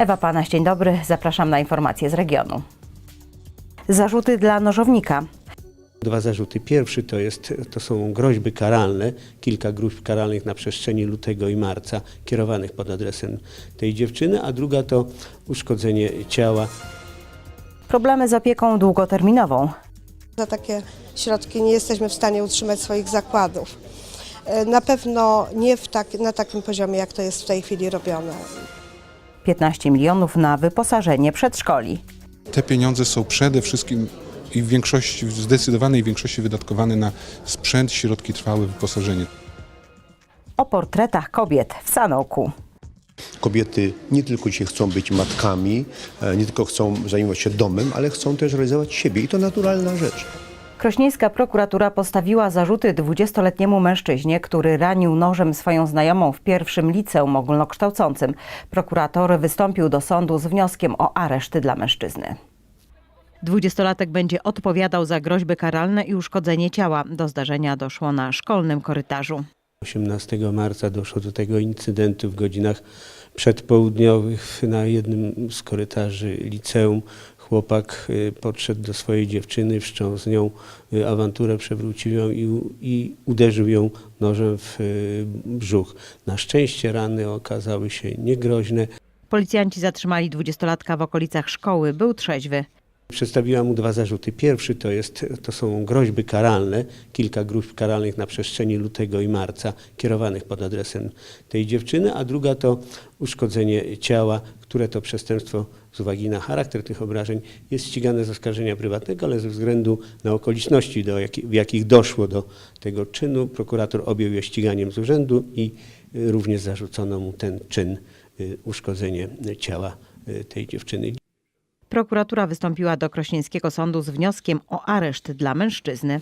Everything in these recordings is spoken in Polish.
Ewa Panaś, dzień dobry. Zapraszam na informacje z regionu. Zarzuty dla nożownika. Dwa zarzuty. Pierwszy to, jest, to są groźby karalne, kilka gruźb karalnych na przestrzeni lutego i marca kierowanych pod adresem tej dziewczyny, a druga to uszkodzenie ciała. Problemy z opieką długoterminową. Za takie środki nie jesteśmy w stanie utrzymać swoich zakładów. E, Na pewno nie w tak, na takim poziomie, jak to jest w tej chwili robione. 15 milionów na wyposażenie przedszkoli. Te pieniądze są przede wszystkim i w większości, w zdecydowanej większości wydatkowane na sprzęt, środki trwałe, wyposażenie. O portretach kobiet w Sanoku. Kobiety nie tylko dzisiaj chcą być matkami, e, nie tylko chcą zajmować się domem, ale chcą też realizować siebie i to naturalna rzecz. Krośnieńska prokuratura postawiła zarzuty 20-letniemu mężczyźnie, który ranił nożem swoją znajomą w pierwszym liceum ogólnokształcącym. Prokurator wystąpił do sądu z wnioskiem o areszt dla mężczyzny. Dwudziestolatek będzie odpowiadał za groźby karalne i uszkodzenie ciała. Do zdarzenia doszło na szkolnym korytarzu. 18 marca doszło do tego incydentu w godzinach przedpołudniowych na jednym z korytarzy liceum. Chłopak y, podszedł do swojej dziewczyny, wszczął z nią y, awanturę, przewrócił ją i, i uderzył ją nożem w y, brzuch. Na szczęście rany okazały się niegroźne. Policjanci zatrzymali dwudziestolatka w okolicach szkoły. Był trzeźwy. Przedstawiła mu dwa zarzuty. Pierwszy to, jest, to są groźby karalne, kilka gruźb karalnych na przestrzeni lutego i marca kierowanych pod adresem tej dziewczyny, a druga to uszkodzenie ciała, które to przestępstwo z uwagi na charakter tych obrażeń jest ścigane z oskarżenia prywatnego, ale ze względu na okoliczności, do jaki, w jakich doszło do tego czynu, prokurator objął je ściganiem z urzędu i y, również zarzucono mu ten czyn, y, uszkodzenie ciała y, tej dziewczyny. Prokuratura wystąpiła do Krośnieńskiego Sądu z wnioskiem o areszt dla mężczyzny.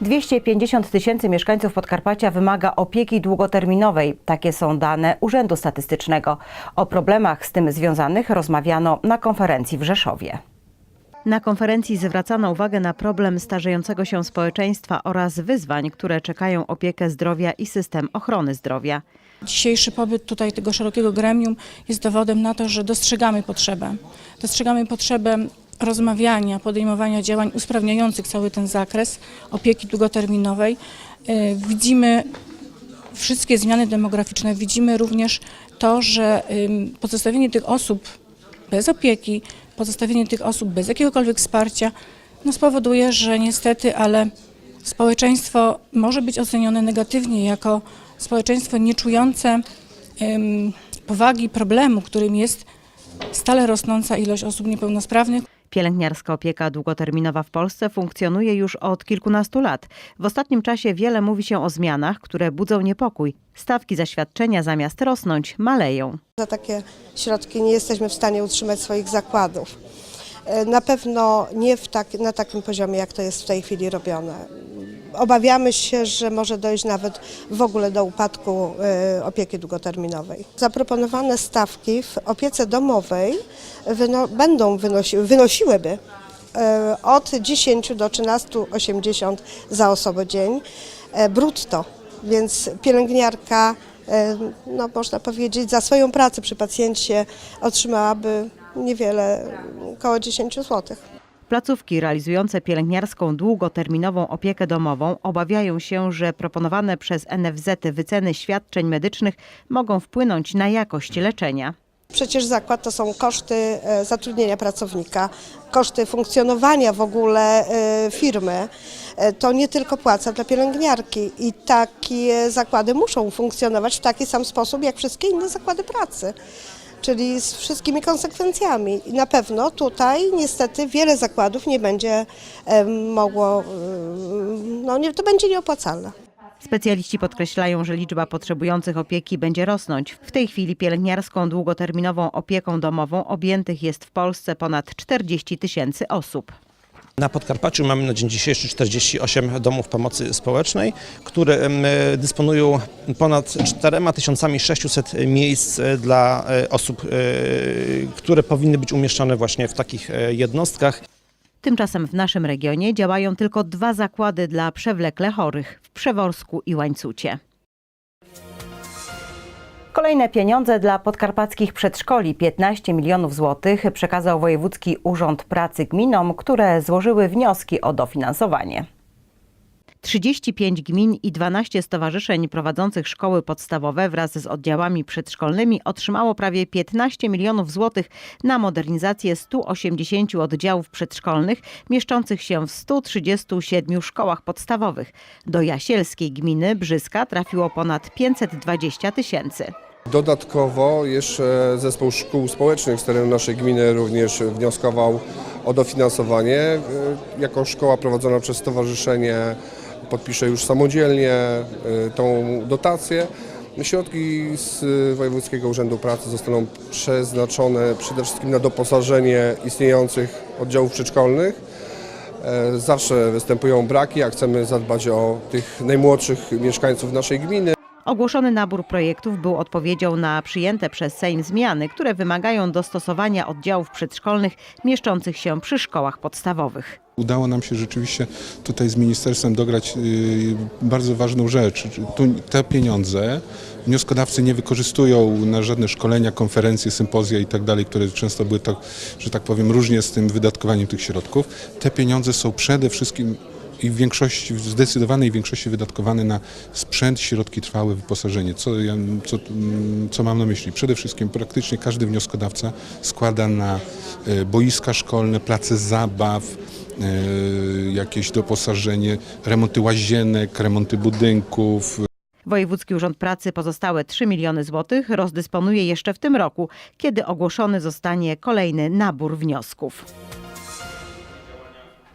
250 tysięcy mieszkańców Podkarpacia wymaga opieki długoterminowej. Takie są dane Urzędu Statystycznego. O problemach z tym związanych rozmawiano na konferencji w Rzeszowie. Na konferencji zwracano uwagę na problem starzejącego się społeczeństwa oraz wyzwań, które czekają opiekę zdrowia i system ochrony zdrowia. Dzisiejszy pobyt tutaj tego szerokiego gremium jest dowodem na to, że dostrzegamy potrzebę. Dostrzegamy potrzebę rozmawiania, podejmowania działań usprawniających cały ten zakres opieki długoterminowej. E, Widzimy wszystkie zmiany demograficzne, widzimy również to, że pozostawienie tych osób bez opieki, pozostawienie tych osób bez jakiegokolwiek wsparcia no spowoduje, że niestety, ale społeczeństwo może być ocenione negatywnie jako społeczeństwo nieczujące powagi problemu, którym jest stale rosnąca ilość osób niepełnosprawnych. Pielęgniarska opieka długoterminowa w Polsce funkcjonuje już od kilkunastu lat. W ostatnim czasie wiele mówi się o zmianach, które budzą niepokój. Stawki zaświadczenia zamiast rosnąć maleją. Za takie środki nie jesteśmy w stanie utrzymać swoich zakładów. E, Na pewno nie tak, na takim poziomie, jak to jest w tej chwili robione. Obawiamy się, że może dojść nawet w ogóle do upadku e, opieki długoterminowej. Zaproponowane stawki w opiece domowej wyno, będą wynosi, wynosiłyby e, od 10 do 13,80 za osobę dzień brutto, więc pielęgniarka, no można powiedzieć, za swoją pracę przy pacjencie otrzymałaby niewiele, około 10 złotych. Placówki realizujące pielęgniarską długoterminową opiekę domową obawiają się, że proponowane przez NFZ wyceny świadczeń medycznych mogą wpłynąć na jakość leczenia. Przecież zakład to są koszty e, zatrudnienia pracownika, koszty funkcjonowania w ogóle e, firmy. E, To nie tylko płaca dla pielęgniarki i takie zakłady muszą funkcjonować w taki sam sposób jak wszystkie inne zakłady pracy. Czyli z wszystkimi konsekwencjami. I na pewno tutaj niestety wiele zakładów nie będzie mogło, no nie, to będzie nieopłacalne. Specjaliści podkreślają, że liczba potrzebujących opieki będzie rosnąć. W tej chwili pielęgniarską długoterminową opieką domową objętych jest w Polsce ponad 40 tysięcy osób. Na Podkarpaciu mamy na dzień dzisiejszy 48 domów pomocy społecznej, które dysponują ponad 4600 miejsc e, dla e, osób, e, które powinny być umieszczone właśnie w takich jednostkach. Tymczasem w naszym regionie działają tylko dwa zakłady dla przewlekle chorych w Przeworsku i Łańcucie. Kolejne pieniądze dla podkarpackich przedszkoli 15 milionów złotych przekazał Wojewódzki Urząd Pracy gminom, które złożyły wnioski o dofinansowanie. 35 gmin i 12 stowarzyszeń prowadzących szkoły podstawowe wraz z oddziałami przedszkolnymi otrzymało prawie 15 milionów złotych na modernizację 180 oddziałów przedszkolnych mieszczących się w 137 szkołach podstawowych. Do jasielskiej gminy Brzyska trafiło ponad 520 tysięcy. Dodatkowo jeszcze zespół szkół społecznych z terenu naszej gminy również wnioskował o dofinansowanie. Y, Jako szkoła prowadzona przez stowarzyszenie podpisze już samodzielnie y, tą dotację. Środki z Wojewódzkiego Urzędu Pracy zostaną przeznaczone przede wszystkim na doposażenie istniejących oddziałów przedszkolnych. E, Zawsze występują braki, a chcemy zadbać o tych najmłodszych mieszkańców naszej gminy. Ogłoszony nabór projektów był odpowiedzią na przyjęte przez Sejm zmiany, które wymagają dostosowania oddziałów przedszkolnych mieszczących się przy szkołach podstawowych. Udało nam się rzeczywiście tutaj z ministerstwem dograć y, bardzo ważną rzecz. Te pieniądze wnioskodawcy nie wykorzystują na żadne szkolenia, konferencje, sympozja i tak dalej, które często były tak, że tak powiem, różnie z tym wydatkowaniem tych środków. Te pieniądze są przede wszystkim i w większości, w zdecydowanej większości wydatkowane na sprzęt, środki trwałe, wyposażenie. Co, ja, co, mm, co mam na myśli? Przede wszystkim praktycznie każdy wnioskodawca składa na e, boiska szkolne, place zabaw, e, jakieś doposażenie, remonty łazienek, remonty budynków, Wojewódzki Urząd Pracy pozostałe 3 miliony złotych rozdysponuje jeszcze w tym roku, kiedy ogłoszony zostanie kolejny nabór wniosków.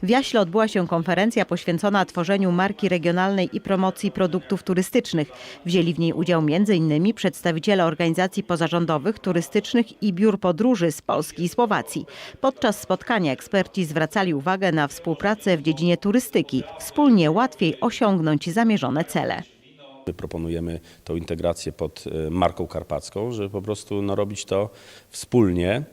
W Jaśle odbyła się konferencja poświęcona tworzeniu marki regionalnej i promocji produktów turystycznych. Wzięli w niej udział m.in. przedstawiciele organizacji pozarządowych, turystycznych i biur podróży z Polski i Słowacji. Podczas spotkania eksperci zwracali uwagę na współpracę w dziedzinie turystyki. Wspólnie łatwiej osiągnąć zamierzone cele. My proponujemy tą integrację pod e, marką karpacką, żeby po prostu no, robić to wspólnie,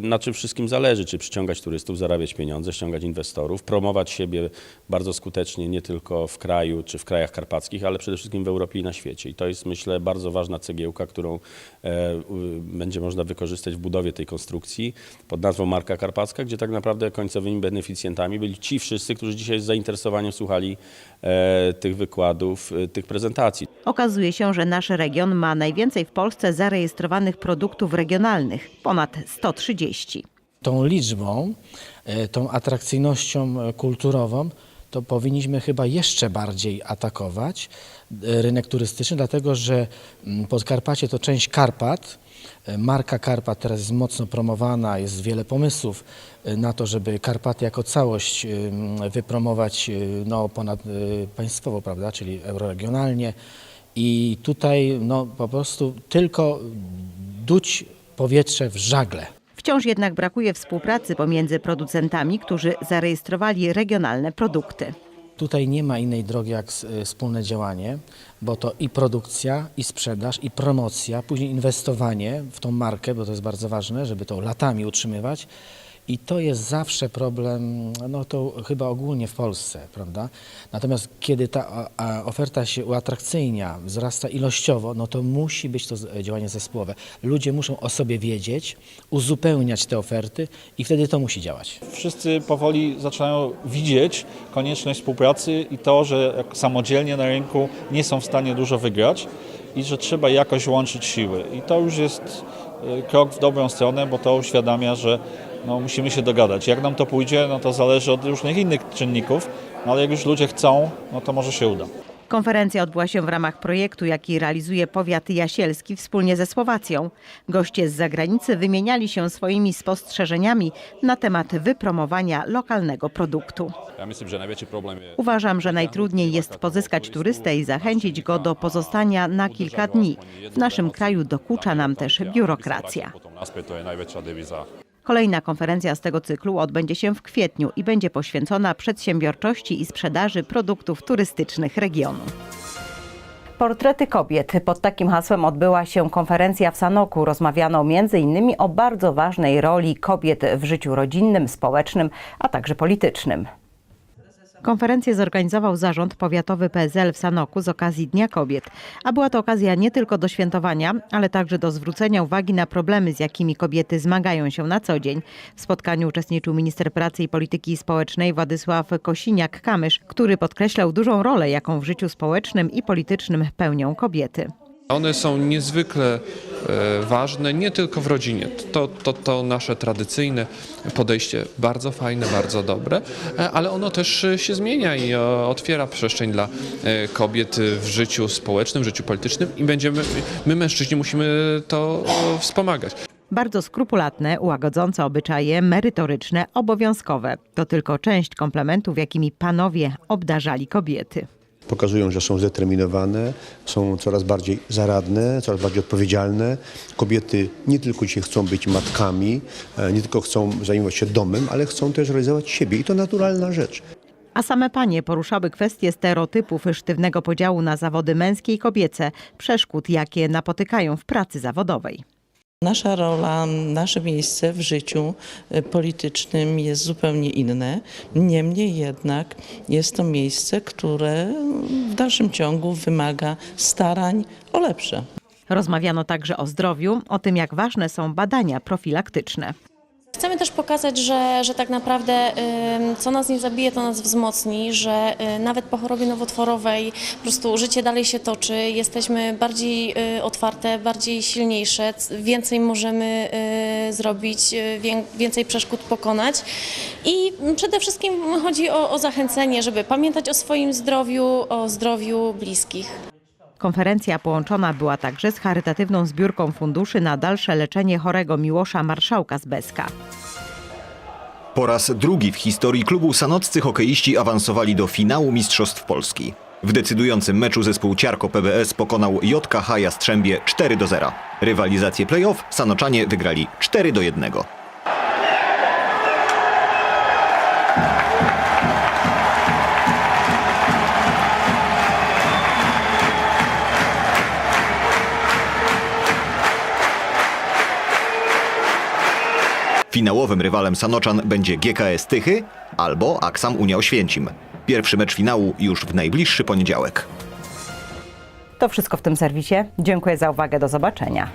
na czym wszystkim zależy, czy przyciągać turystów, zarabiać pieniądze, ściągać inwestorów, promować siebie bardzo skutecznie nie tylko w kraju czy w krajach karpackich, ale przede wszystkim w Europie i na świecie. I to jest myślę bardzo ważna cegiełka, którą e, będzie można wykorzystać w budowie tej konstrukcji pod nazwą Marka Karpacka, gdzie tak naprawdę końcowymi beneficjentami byli ci wszyscy, którzy dzisiaj z zainteresowaniem słuchali e, tych wykładów, e, tych prezentacji. Okazuje się, że nasz region ma najwięcej w Polsce zarejestrowanych produktów regionalnych ponad 130. tą liczbą, e, tą atrakcyjnością e, kulturową, to powinniśmy chyba jeszcze bardziej atakować e, rynek turystyczny, dlatego że mm, Podkarpacie to część Karpat. E, Marka Karpat teraz jest mocno promowana, jest wiele pomysłów e, na to, żeby Karpaty jako całość e, wypromować no, ponad państwowo, prawda, czyli euroregionalnie. I tutaj no, po prostu tylko duć powietrze w żagle. Wciąż jednak brakuje współpracy pomiędzy producentami, którzy zarejestrowali regionalne produkty. Tutaj nie ma innej drogi jak wspólne działanie, bo to i produkcja, i sprzedaż, i promocja, później inwestowanie w tą markę, bo to jest bardzo ważne, żeby to latami utrzymywać. I to jest zawsze problem, no to chyba ogólnie w Polsce, prawda? Natomiast kiedy ta oferta się uatrakcyjnia, wzrasta ilościowo, no to musi być to działanie zespołowe. Ludzie muszą o sobie wiedzieć, uzupełniać te oferty i wtedy to musi działać. Wszyscy powoli zaczynają widzieć konieczność współpracy i to, że samodzielnie na rynku nie są w stanie dużo wygrać i że trzeba jakoś łączyć siły. I to już jest e, krok w dobrą stronę, bo to uświadamia, że no, musimy się dogadać. Jak nam to pójdzie, no to zależy od różnych innych czynników, no, ale jak już ludzie chcą, no to może się uda. Konferencja odbyła się w ramach projektu, jaki realizuje powiat jasielski wspólnie ze Słowacją. Goście z zagranicy wymieniali się swoimi spostrzeżeniami na temat wypromowania lokalnego produktu. Ja myślę, że największy problem jest Uważam, że najtrudniej jest pozyskać turystę i zachęcić go do pozostania na kilka dni. W naszym kraju dokucza nam też biurokracja. Kolejna konferencja z tego cyklu odbędzie się w kwietniu i będzie poświęcona przedsiębiorczości i sprzedaży produktów turystycznych regionu. Portrety kobiet. Pod takim hasłem odbyła się konferencja w Sanoku. Rozmawiano m.in. o bardzo ważnej roli kobiet w życiu rodzinnym, społecznym, a także politycznym. Konferencję zorganizował Zarząd Powiatowy PSL w Sanoku z okazji Dnia Kobiet. A była to okazja nie tylko do świętowania, ale także do zwrócenia uwagi na problemy, z jakimi kobiety zmagają się na co dzień. W spotkaniu uczestniczył minister pracy i polityki społecznej Władysław Kosiniak-Kamysz, który podkreślał dużą rolę, jaką w życiu społecznym i politycznym pełnią kobiety. One są niezwykle e, ważne nie tylko w rodzinie. To, to, to nasze tradycyjne podejście bardzo fajne, bardzo dobre, e, ale ono też się zmienia i e, otwiera przestrzeń dla kobiet w życiu społecznym, w życiu politycznym i będziemy, my mężczyźni musimy to wspomagać. Bardzo skrupulatne, łagodzące obyczaje, merytoryczne, obowiązkowe. To tylko część komplementów, jakimi panowie obdarzali kobiety. Pokazują, że są zdeterminowane, są coraz bardziej zaradne, coraz bardziej odpowiedzialne. Kobiety nie tylko dzisiaj chcą być matkami, e, nie tylko chcą zajmować się domem, ale chcą też realizować siebie i to naturalna rzecz. A same panie poruszały kwestie stereotypów, sztywnego podziału na zawody męskie i kobiece, przeszkód, jakie napotykają w pracy zawodowej. Nasza rola, nasze miejsce w życiu e, politycznym jest zupełnie inne. Niemniej jednak jest to miejsce, które w dalszym ciągu wymaga starań o lepsze. Rozmawiano także o zdrowiu, o tym, jak ważne są badania profilaktyczne. Chcemy też pokazać, że, że tak naprawdę co nas nie zabije, to nas wzmocni, że y, nawet po chorobie nowotworowej po prostu życie dalej się toczy, jesteśmy bardziej y, otwarte, bardziej silniejsze, więcej możemy y, zrobić, wię- więcej przeszkód pokonać i przede wszystkim chodzi o, o zachęcenie, żeby pamiętać o swoim zdrowiu, o zdrowiu bliskich. Konferencja połączona była także z charytatywną zbiórką funduszy na dalsze leczenie chorego Miłosza Marszałka z Beska. Po raz drugi w historii klubu sanoccy hokeiści awansowali do finału Mistrzostw Polski. W decydującym meczu zespół Ciarko PBS pokonał JKH Jastrzębie 4 do 0. Rywalizację playoff Sanoczanie wygrali 4 do 1. Finałowym rywalem Sanoczan będzie GKS Tychy albo Aksam Unia Oświęcim. Pierwszy mecz finału już w najbliższy poniedziałek. To wszystko w tym serwisie. Dziękuję za uwagę. Do zobaczenia.